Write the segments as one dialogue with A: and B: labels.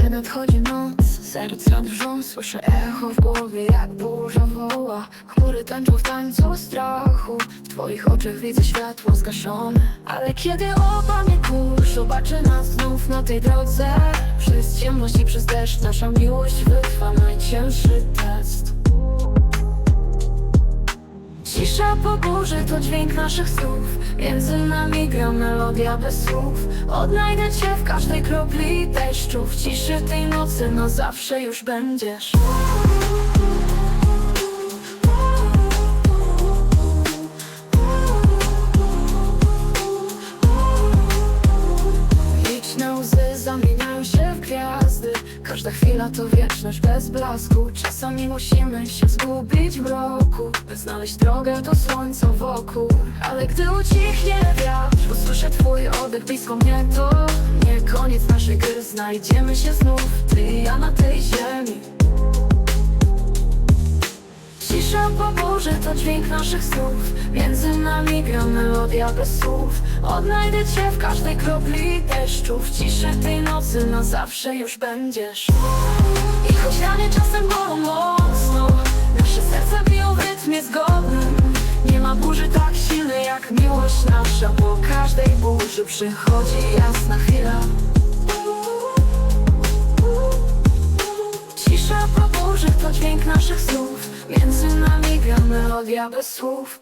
A: Gdy nadchodzi noc, serca drżą Słyszę echo w głowie, jak burza woła. Chmury tańczą w tańcu strachu W twoich oczach widzę światło zgaszone. Ale kiedy opadnie kurz Zobaczę nas znów na tej drodze. Przez ciemność i przez deszcz Nasza miłość wytrwa najcięższy test Cisza po burzy to dźwięk naszych słów. Między nami gra melodia bez słów. Odnajdę cię w każdej kropli deszczu W ciszy tej nocy na zawsze już będziesz Każda chwila to wieczność bez blasku. Czasami musimy się zgubić w mroku By znaleźć drogę do słońca wokół. Ale gdy ucichnie wiatr Usłyszę twój oddech blisko mnie To nie koniec naszej gry. Znajdziemy się znów Ty i ja na tej ziemi Cisza po burzy to dźwięk naszych słów Między nami gra melodia bez słów. Odnajdę cię w każdej kropli deszczu W ciszy tej nocy na zawsze już będziesz. I choć rany czasem bolą mocno Nasze serca biją w rytmie zgodnym. Nie ma burzy tak silnej jak miłość nasza. Po każdej burzy przychodzi jasna chwila melodia. Bez słów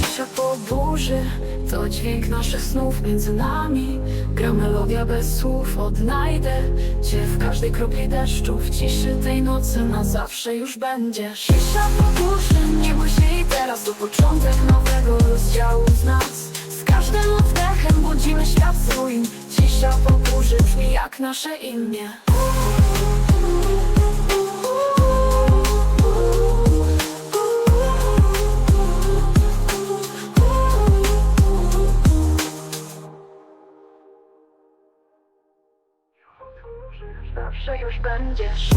A: Cisza po burzy to dźwięk naszych snów. Między nami gra melodia bez słów. Odnajdę cię w każdej kropli deszczu. W ciszy tej nocy na zawsze już będziesz. Cisza po burzy, nie bój się i teraz To początek nowego rozdziału z nas każdym oddechem budzimy świat ruin Cisza po burzy brzmi jak nasze imię. Zawsze już będziesz.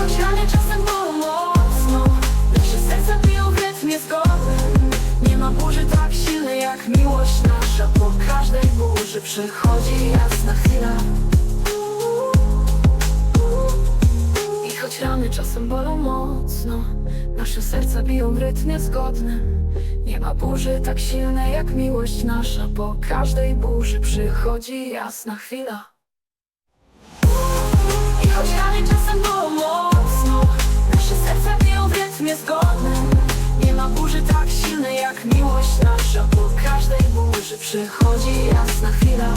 A: Choć rany czasem bolą mocno Nasze serca biją w rytmie zgodnym jak miłość nasza Po każdej burzy przychodzi jasna chwila. I choć rany czasem bolą mocno Nasze serca biją w rytmie zgodnym Nie ma burzy tak silnej jak miłość nasza Po każdej burzy przychodzi jasna chwila burzy przychodzi jasna chwila